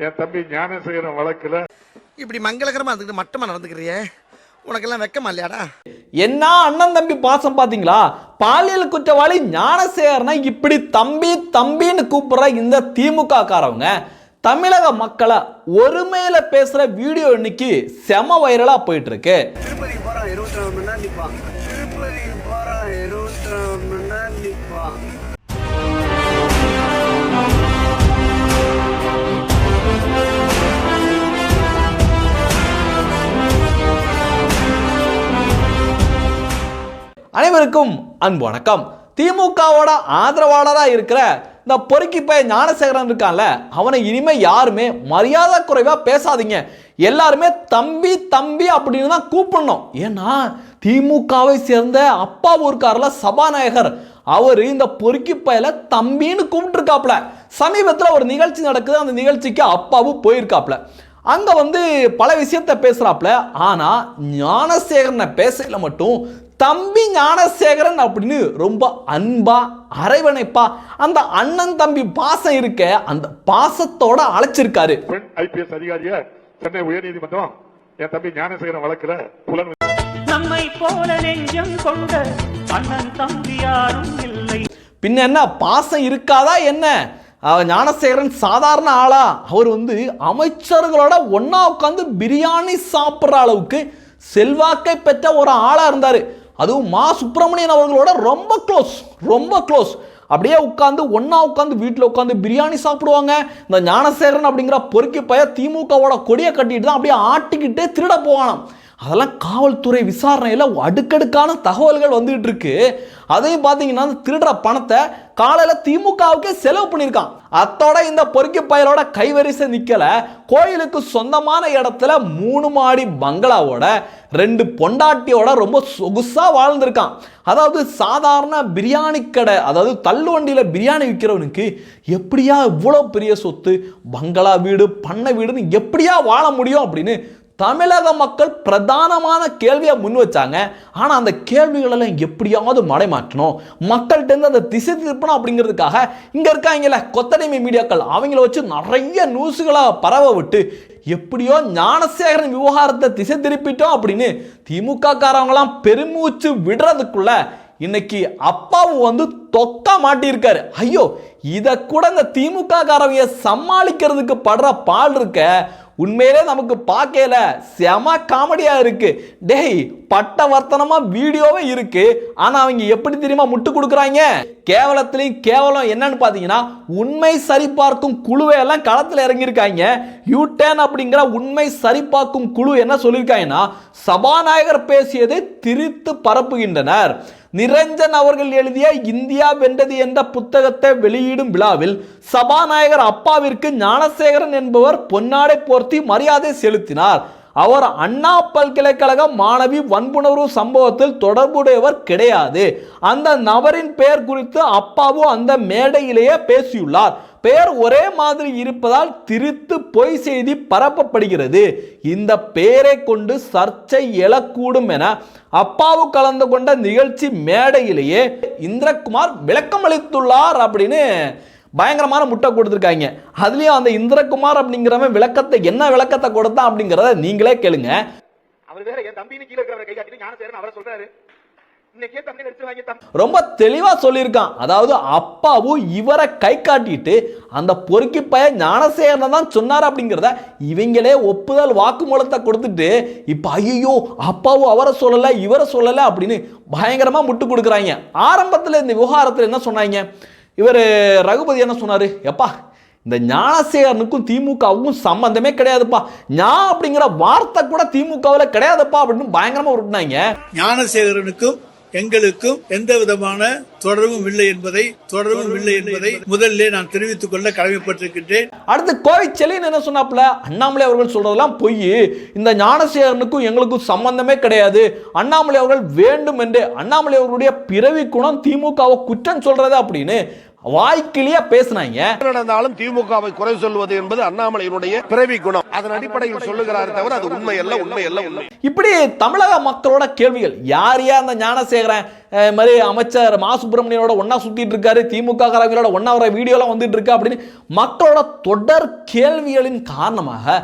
என் தம்பி ஞானசேகரன் வழக்குல இப்படி மங்களகரமா இருந்துக்கிட்டு மட்டமா நடந்துக்கிறியே? உனக்கெல்லாம் வெக்கமா இல்லையாடா? என்ன அண்ணன் தம்பி பாசம் பாத்தீங்களா? பாலியல் குற்றவாளி ஞானசேகரனை இப்படி தம்பி தம்பின்னு கூப்பிடுற இந்த திமுக காரவங்க தமிழக மக்களை ஒருமையில பேசுற வீடியோ இன்னைக்கு செம வைரலா போயிட்டு இருக்கு திருப்பதி போறான் இருபத்தி நாலு மணி நேரம் நிப்பான் திருப்பதி போறான் இருபத்தி நாலு மணி நேரம் நிப்பான் அனைவருக்கும் அன்பு வணக்கம். திமுகவோட ஆதரவாளராக இருக்கிற இந்த பொறுக்கி பைய ஞானசேகரன் இருக்கான்ல அவனை இனிமே யாருமே மரியாதை குறைவா பேசாதீங்க. எல்லாருமே தம்பி தம்பி அப்படின்னு தான் கூப்பிடணும். ஏன்னா திமுகவை சேர்ந்த அப்பா இருக்கார்ல சபாநாயகர் அவர் இந்த பொறுக்கி பயல தம்பின்னு கூப்பிட்டுருக்காப்ல சமீபத்தில் ஒரு நிகழ்ச்சி நடக்குது அந்த நிகழ்ச்சிக்கு அப்பாவும் போயிருக்காப்ல அங்க வந்து பல விஷயத்த பேசுறாப்ல ஆனா ஞானசேகரனை பேசல மட்டும் தம்பி ஞானசேகரன் அப்படின்னு ரொம்ப அன்பா அரவணைப்பா அந்த அண்ணன் தம்பி பாசம் இருக்க அந்த பாசத்தோட அழைச்சிருக்காரு. பெண் ஐபிஎஸ் அதிகாரிய சென்னை உயர்நீதிமன்றம் என் தம்பி ஞானசேகரன் வழக்குல புலன் நம்மை போல நெஞ்சம் கொண்ட அண்ணன் தம்பி யாரும் இல்லை. பின்ன என்ன பாசம் இருக்காதா என்ன? அவர் ஞானசேகரன் சாதாரண ஆளா? அவர் வந்து அமைச்சர்களோட ஒண்ணா உட்காந்து பிரியாணி சாப்பிட்ற அளவுக்கு செல்வாக்கை பெற்ற ஒரு ஆளா இருந்தாரு. அதுவும் மா சுப்பிரமணியன் அவர்களோட ரொம்ப க்ளோஸ் ரொம்ப க்ளோஸ் அப்படியே உட்காந்து ஒன்றா உட்காந்து வீட்டில் உட்காந்து பிரியாணி சாப்பிடுவாங்க. இந்த ஞானசேகரன் அப்படிங்கிற பொறுக்கி பய திமுகவோட கொடியை கட்டிட்டு தான் அப்படியே ஆட்டிக்கிட்டே திருட போவானாம். அதெல்லாம் காவல்துறை விசாரணையில் அடுக்கடுக்கான தகவல்கள் வந்துகிட்டு இருக்கு. அதையும் பார்த்தீங்கன்னா திருடுற பணத்தை காலையில் திமுகவுக்கே செலவு பண்ணியிருக்கான். அத்தோட இந்த பொறுக்கி பயலோட கைவரிசை நிற்கலை கோயிலுக்கு சொந்தமான இடத்துல மூணு மாடி பங்களாவோட ரெண்டு பொண்டாட்டியோட ரொம்ப சொகுசாக வாழ்ந்திருக்கான். அதாவது சாதாரண பிரியாணி கடை அதாவது தள்ளுவண்டியில் பிரியாணி விற்கிறவனுக்கு எப்படியா இவ்வளோ பெரிய சொத்து? பங்களா வீடு பண்ணை வீடுன்னு எப்படியா வாழ முடியும் அப்படின்னு தமிழக மக்கள் பிரதானமான கேள்வியை முன் வச்சாங்க. ஆனால் அந்த கேள்விகளெல்லாம் எப்படியாவது மடைமாற்றணும். மக்கள்கிட்ட இருந்து அந்த திசை திருப்பணும் அப்படிங்கிறதுக்காக இங்கே இருக்காங்கல்ல கொத்தடிமை மீடியாக்கள். அவங்கள வச்சு நிறைய நியூஸுகளை பரவ விட்டு எப்படியோ ஞானசேகரன் விவகாரத்தை திசை திருப்பிட்டோம் அப்படின்னு திமுக காரவங்களாம் பெருமூச்சு விடுறதுக்குள்ள இன்னைக்கு அப்பாவு வந்து தொக்கா மாட்டியிருக்காரு. ஐயோ இதை கூட இந்த திமுக காரவைய சமாளிக்கிறதுக்கு படுற பால் இருக்க உண்மையிலே நமக்கு பார்க்கல செம காமெடியா இருக்கு. டேய் பட்டவர்த்தனமா வீடியோவே இருக்கு. ஆனா அவங்க எப்படி தெரியுமா முட்டு கொடுக்குறாங்க? கேவலத்திலையும் கேவலம் என்னன்னு பார்த்தீங்கன்னா உண்மை சரிபார்க்கும் குழுவை எல்லாம் களத்தில் இறங்கியிருக்காங்க. யூ டேன் அப்படிங்கிற உண்மை சரிபார்க்கும் குழு என்ன சொல்லியிருக்காங்கன்னா சபாநாயகர் பேசியதை திரித்து பரப்புகின்றனர். நிரஞ்சன் அவர்கள் எழுதிய இந்தியா வென்றது என்ற புத்தகத்தை வெளியிடும் விழாவில் சபாநாயகர் அப்பாவிற்கு ஞானசேகரன் என்பவர் பொன்னாடை போர்த்தி மரியாதை செலுத்தினார். அவர் அண்ணா பல்கலைக்கழக மாணவி வன்புணர்வு சம்பவத்தில் தொடர்புடையவர் கிடையாது. அந்த நபரின் பெயர் குறித்து அப்பாவு அந்த மேடையிலேயே பேசியுள்ளார். பெயர் ஒரே மாதிரி இருப்பதால் திருத்து பொய் செய்தி பரப்பப்படுகிறது. இந்த பெயரை கொண்டு சர்ச்சை எழக்கூடும் என அப்பாவு கலந்து கொண்ட நிகழ்ச்சி மேடையிலேயே இந்திரகுமார் விளக்கம் அளித்துள்ளார் அப்படின்னு பயங்கரமான முட்டை கொடுத்துருக்காங்க. அதுலேயும் அந்த இந்திரகுமார் அப்படிங்கிறவன் விளக்கத்தை என்ன விளக்கத்தை கொடுத்தான் அப்படிங்கிறத நீங்களே கேளுங்க. அவர் வேற என் தம்பின்னு கீழே இருக்கிறவரை கையாட்டிட்டு ஞானசேரன் அவரை சொல்றாரு. ரொம்ப தெளிவா சொல்லியிருக்கான். அதாவது அப்பாவும் இவரை கை காட்டிட்டு அந்த பொறுக்கி பைய ஞானசேகரனை தான் சொன்னார் அப்படிங்கிறத இவங்களே ஒப்புதல் வாக்குமூலத்தை கொடுத்துட்டு இப்போ ஐயோ அப்பாவும் அவரை சொல்லலை இவரை சொல்லலை அப்படின்னு பயங்கரமாக முட்டு கொடுக்குறாங்க. ஆரம்பத்தில் இந்த விவகாரத்தில் என்ன சொன்னாங்க? இவர் ரகுபதி என்ன சொன்னார்? எப்பா இந்த ஞானசேகரனுக்கும் திமுகவுக்கும் சம்பந்தமே கிடையாதுப்பா. ஞா அப்படிங்கிற வார்த்தை கூட திமுகவில் கிடையாதுப்பா அப்படின்னு பயங்கரமாக உருட்டினாங்க. ஞானசேகரனுக்கும் எங்களுக்கும் எந்த விதமான தொடர்பும் இல்லை என்பதை தொடர்பும் இல்லை என்பதை முதல்ல நான் தெரிவித்துக் கொள்ள கடமைப்பட்டிருக்கின்றேன். அடுத்து கோவை செலியன் என்ன சொன்னாப்புல? அண்ணாமலை அவர்கள் சொல்றதெல்லாம் பொய். இந்த ஞானசேகரனுக்கும் எங்களுக்கும் சம்பந்தமே கிடையாது. அண்ணாமலை அவர்கள் வேண்டும் என்று அண்ணாமலை அவர்களுடைய பிறவி குணம் திமுகவை குற்றம் சொல்றது அப்படின்னு வாய்க்கிலேயே பேசுனாங்க. நடந்தாலும் திமுகவை குறை சொல்வது என்பது அண்ணாமலையினுடைய பிறவி குணம். அதன் அடிப்படையில் சொல்லுகிறாரே தவிர அது உண்மை அல்ல உண்மை. அல்ல உண்மை இப்படி தமிழக மக்களோட கேள்விகள் யார் யார் அந்த ஞானசேகரன் மாதிரி அமைச்சர் மா. சுப்பிரமணியனோட ஒண்ணா சுத்திட்டு இருக்காரு திமுக காரங்களோட ஒண்ணா வர வீடியோலாம் வந்துட்டு இருக்கு அப்படின்னு மக்களோட தொடர் கேள்விகளின் காரணமாக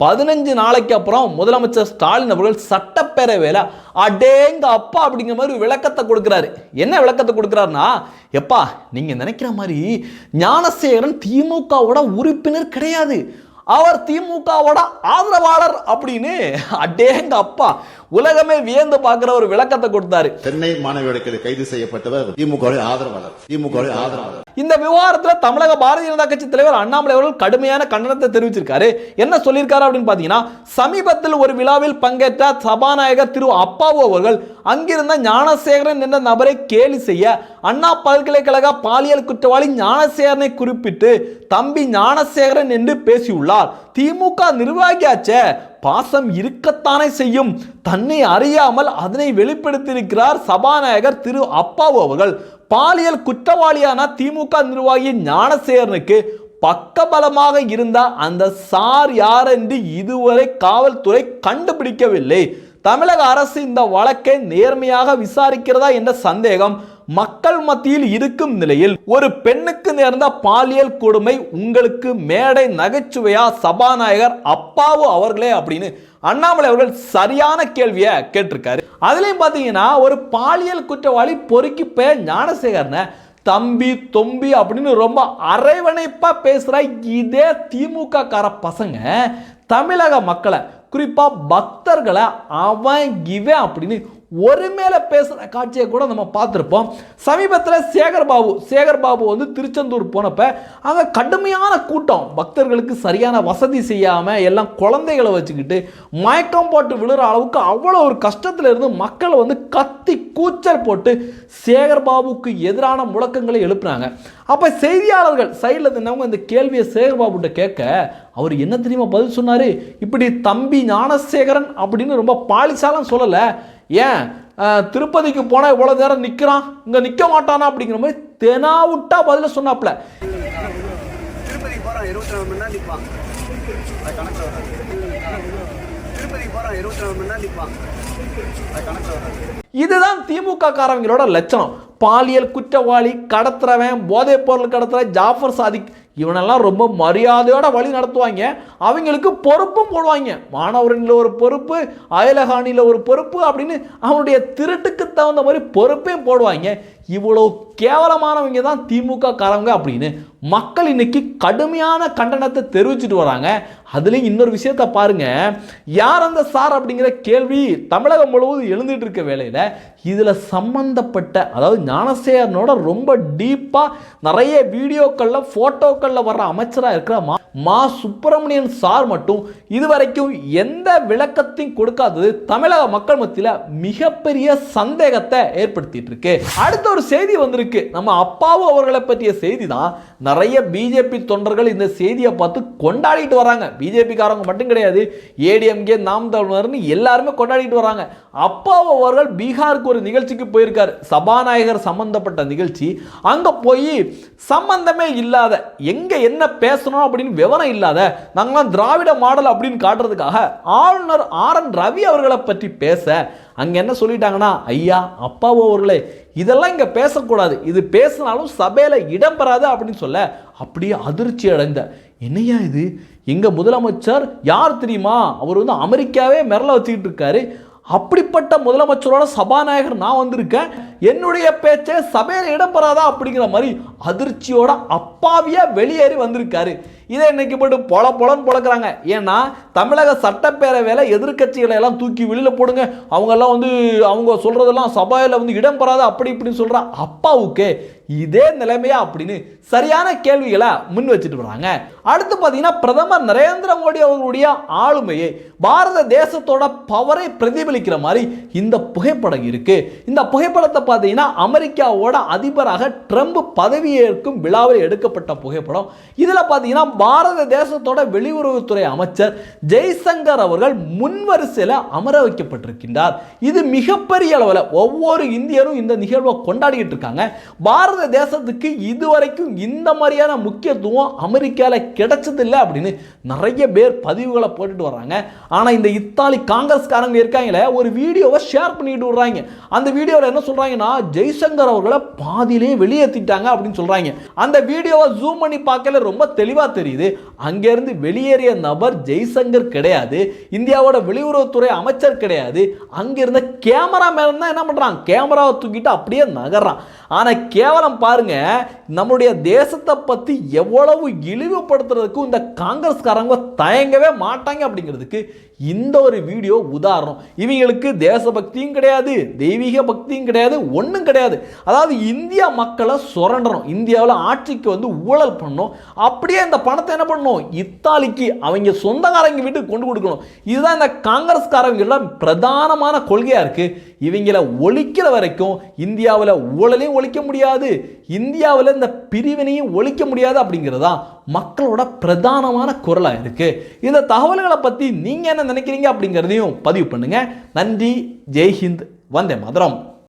பதினஞ்சு நாளைக்கு அப்புறம் முதலமைச்சர் ஸ்டாலின் அவர்கள் சட்டப்பேரவையில் அடேங்க அப்பா அப்படிங்கிற மாதிரி விளக்கத்தை கொடுக்குறாரு. என்ன விளக்கத்தை கொடுக்குறாருன்னா எப்பா நீங்க நினைக்கிற மாதிரி ஞானசேகரன் திமுகவோட உறுப்பினர் கிடையாது. அவர் திமுகவோட ஆதரவாளர் அப்படின்னு அடேங்க அப்பா உலகமே வியந்து பார்க்குற ஒரு விளக்கத்தை கொடுத்தாரு. சென்னை மாணவியோட கைது செய்யப்பட்டவர் திமுக ஆதரவாளர். திமுக ஆதரவாளர். இந்த விவகாரத்தில் தமிழக பாரதிய ஜனதா கட்சி தலைவர் அண்ணாமலை அவர்கள் கடுமையான கண்டனத்தை தெரிவிச்சிருக்காரு. என்ன சொல்லியிருக்காரு அப்படின்னு பார்த்தீங்கன்னா சமீபத்தில் ஒரு விழாவில் பங்கேற்ற சபாநாயகர் திரு அப்பாவு அவர்கள் அங்கிருந்த ஞானசேகரன் என்ற நபரை கேலி செய்ய அண்ணா பல்கலைக்கழக பாலியல் குற்றவாளி ஞானசேகரனை குறிப்பிட்டு தம்பி ஞானசேகரன் என்று பேசியுள்ளார். திமுக நிர்வாகியாச்சே பாசம் இருக்கத்தானே செய்யும். தன்னை அறியாமல் அதனை வெளிப்படுத்தியிருக்கிறார் சபாநாயகர் திரு அப்பாவு அவர்கள். பாலியல் குற்றவாளியான திமுக நிர்வாகி ஞானசேகரனுக்கு பக்கபலமாக இருந்த அந்த சார் யார் என்று இதுவரை காவல்துறை கண்டுபிடிக்கவில்லை. தமிழக அரசு இந்த வழக்கை நேர்மையாக விசாரிக்கிறதா என்ற சந்தேகம். மக்கள் மத்தியில் இருக்கும் நிலையில் ஒரு பெண்ணுக்கு நேர்ந்த பாலியல் கொடுமை உங்களுக்கு மேடை நகைச்சுவையா சபாநாயகர் அப்பாவு அவர்களே அப்படின்னு அண்ணாமலை அவர்கள் சரியான கேள்வியை கேட்டிருக்காரு. அதுலேயும் பார்த்தீங்கன்னா ஒரு பாலியல் குற்றவாளி பொறுக்கி பெயர் ஞானசேகரனை தம்பி தொம்பி அப்படின்னு ரொம்ப அரைவணைப்பாக பேசுகிற இதே திமுக கார பசங்க தமிழக மக்களை குறிப்பாக பக்தர்களை அவன் இவன் அப்படின்னு ஒரு மேலே பேசுகிற காட்சியை கூட நம்ம பார்த்துருப்போம். சமீபத்தில் சேகர் பாபு சேகர் பாபு வந்து திருச்செந்தூர் போனப்ப அங்கே கடுமையான கூட்டம். பக்தர்களுக்கு சரியான வசதி செய்யாமல் எல்லாம் குழந்தைகளை வச்சுக்கிட்டு மயக்கம் போட்டு விழுற அளவுக்கு அவ்வளோ ஒரு கஷ்டத்தில் இருந்து மக்கள் வந்து கத்தி கூச்சல் போட்டு சேகர் பாபுக்கு எதிரான முழக்கங்களை எழுப்புனாங்க. அப்போ செய்தியாளர்கள் சைடில் இருந்தவங்க இந்த கேள்வியை சேகர் பாபுகிட்ட கேட்க அவர் என்ன தெரியுமா பதில் சொன்னாரு? இப்படி தம்பி ஞானசேகரன் அப்படின்னு ரொம்ப பாலிசாலாம் சொல்லலை. ஏன்? திருப்பதிக்கு போனால் இவ்வளோ நேரம் நிற்கிறான் இங்கே நிற்க மாட்டானா அப்படிங்கிற மாதிரி தெனாவுட்டா பதில சொன்னாப்ல. திருப்பதி போறான் இருபத்தி நாலு மணி நேரம் நிற்பான் அது கணக்கில் வராது. திருப்பதி போறான் இருபத்தி நாலு மணி நேரம் நிற்பான் அது கணக்கில் வராது. இதுதான் திமுக காரவங்களோட லட்சணம். பாலியல் குற்றவாளி கடத்துறவன் போதைப் பொருள் கடத்துற ஜாஃபர் சாதிக் இவனெல்லாம் ரொம்ப மரியாதையோட வழி நடத்துவாங்க. அவங்களுக்கு பொறுப்பும் போடுவாங்க. மாணவர்களில் ஒரு பொறுப்பு அயலகாணியில் ஒரு பொறுப்பு அப்படின்னு அவனுடைய திருட்டுக்கு தகுந்த மாதிரி பொறுப்பையும் போடுவாங்க. இவ்வளோ கேவலமானவங்க தான் திமுக காரங்க அப்படின்னு மக்கள் இன்னைக்கு கடுமையான கண்டனத்தை தெரிவிச்சிட்டு வராங்க. அதுலேயும் இன்னொரு விஷயத்த பாருங்க. யார் அந்த சார் அப்படிங்கிற கேள்வி தமிழகம் முழுவதும் எழுந்துட்டு இருக்க வேலையில் இதில் சம்பந்தப்பட்ட அதாவது ஞானசேகரனோட ரொம்ப டீப்பாக நிறைய வீடியோக்களில் ஃபோட்டோக்களில் வர்ற அமைச்சராக இருக்கிற மா மா சுப்பிரமணியன் சார் மட்டும் இதுவரைக்கும் எந்த விளக்கத்தையும் கொடுக்காதது தமிழக மக்கள் மத்தியில் மிகப்பெரிய சந்தேகத்தை ஏற்படுத்திட்டு இருக்கு அடுத்த ஒரு செய்தி வந்திருக்கு. நம்ம அப்பாவு அவர்களை பற்றிய செய்தி தான் நிறைய பிஜேபி தொண்டர்கள் இந்த செய்தியை பார்த்து கொண்டாடிட்டு வராங்க. பிஜேபிக்காரங்க மட்டும் கிடையாது ஏடிஎம்கே நாம் தமிழர்னு எல்லாருமே கொண்டாடிட்டு வராங்க. அப்பாவு அவர்கள் பீகாருக்கு ஒரு நிகழ்ச்சிக்கு போயிருக்கார். சபாநாயகர் சம்பந்தப்பட்ட நிகழ்ச்சி. அங்கே போய் சம்பந்தமே இல்லாத எங்கே என்ன பேசணும் அப்படின்னு விவரம் இல்லாத நாங்களாம் திராவிட மாடல் அப்படின்னு காட்டுறதுக்காக ஆளுநர் ஆர் என் ரவி அவர்களை பற்றி பேச அங்கே என்ன சொல்லிட்டாங்கன்னா ஐயா அப்பாவோ அவர்களே இதெல்லாம் இங்கே பேசக்கூடாது. இது பேசினாலும் சபையில் இடம் பெறாது அப்படின்னு சொல்ல அப்படியே அதிர்ச்சி அடைந்த. என்னையா இது? எங்கள் முதலமைச்சர் யார் தெரியுமா? அவர் வந்து அமெரிக்காவே மிரள வச்சுக்கிட்டு இருக்காரு. அப்படிப்பட்ட முதலமைச்சரோட சபாநாயகர் நான் வந்திருக்கேன். என்னுடைய பேச்சே சபையில் இடம்பெறாதா அப்படிங்கிற மாதிரி அதிர்ச்சியோட அப்பாவியாக வெளியேறி வந்திருக்காரு. இதை இன்னைக்கு போட்டு பொல பொலன்னு பொழக்கிறாங்க ஏன்னா தமிழக சட்டப்பேரவையில் எதிர்க்கட்சிகளை எல்லாம் தூக்கி வெளியில் போடுங்க. அவங்கெல்லாம் வந்து அவங்க சொல்கிறதெல்லாம் சபையில் வந்து இடம் பெறாத அப்படி இப்படின்னு சொல்ற. அப்பாவுக்கு இதே நிலைமையா அப்படின்னு சரியான கேள்விகளை முன் வச்சுட்டு வராங்க. அடுத்து பார்த்தீங்கன்னா பிரதமர் நரேந்திர மோடி அவர்களுடைய ஆளுமையை பாரத தேசத்தோட பவரை பிரதிபலிக்கிற மாதிரி இந்த புகைப்படம் இருக்கு. இந்த புகைப்படத்தை பார்த்தீங்கன்னா அமெரிக்காவோட அதிபராக ட்ரம்ப் பதவியேற்கும் விழாவில் எடுக்கப்பட்ட புகைப்படம். இதில் பார்த்தீங்கன்னா பாரத தேசத்தோட வெளியுறவுத்துறை அமைச்சர் ஜெய்சங்கர் அவர்கள் முன்வரிசையில் அமர வைக்கப்பட்டிருக்கின்றார். இது மிகப்பெரிய அளவில் ஒவ்வொரு இந்தியரும் இந்த நிகழ்வை கொண்டாடிக்கிட்டு இருக்காங்க. பாரத பாரத தேசத்துக்கு இதுவரைக்கும் இந்த மாதிரியான முக்கியத்துவம் அமெரிக்காவில் கிடைச்சதில்லை அப்படின்னு நிறைய பேர் பதிவுகளை போட்டுட்டு வர்றாங்க. ஆனால் இந்த இத்தாலி காங்கிரஸ்காரங்க இருக்காங்களே ஒரு வீடியோவை ஷேர் பண்ணிட்டு விடுறாங்க அந்த வீடியோவில் என்ன சொல்கிறாங்கன்னா ஜெய்சங்கர் அவர்களை பாதியிலே வெளியேற்றிட்டாங்க அப்படின்னு சொல்கிறாங்க அந்த வீடியோவை ஜூம் பண்ணி பார்க்கல ரொம்ப தெளிவாக தெரியுது. அங்கேருந்து வெளியேறிய நபர் ஜெய்சங்கர் கிடையாது. இந்தியாவோட வெளியுறவுத்துறை அமைச்சர் கிடையாது. அங்கிருந்த மேலே தான் என்ன பண்ணுறான் கேமராவை தூக்கிட்டு அப்படியே நகர்றான். ஆனால் கேவலம் பாருங்கள் நம்முடைய தேசத்தை பற்றி எவ்வளவு இழிவுபடுத்துறதுக்கும் இந்த காங்கிரஸ்காரங்க தயங்கவே மாட்டாங்க அப்படிங்கிறதுக்கு இந்த ஒரு வீடியோ உதாரணம். இவங்களுக்கு தேசபக்தியும் கிடையாது தெய்வீக பக்தியும் கிடையாது ஒன்றும் கிடையாது. அதாவது இந்தியா மக்களை சுரண்டணும். இந்தியாவில் ஆட்சிக்கு வந்து ஊழல் பண்ணணும். அப்படியே இந்த பணத்தை என்ன பண்ணணும்? இத்தாலிக்கு அவங்க சொந்தக்காரங்க வீட்டுக்கு கொண்டு கொடுக்கணும். இதுதான் இந்த காங்கிரஸ்காரங்களோட பிரதானமான கொள்கையாக இருக்குது இவங்கள ஒழிக்கிற வரைக்கும் இந்தியாவில் ஊழலையும் ஒழிக்க முடியாது. இந்தியாவில் இந்த பிரிவினையும் ஒழிக்க முடியாது அப்படிங்கிறதா மக்களோட பிரதானமான குரலாக இருக்குது இந்த தகவல்களை பற்றி நீங்கள் என்ன நினைக்கிறீங்க அப்படிங்கிறதையும் பதிவு பண்ணுங்கள் நன்றி ஜெய்ஹிந்த் வந்தே மதுரம்.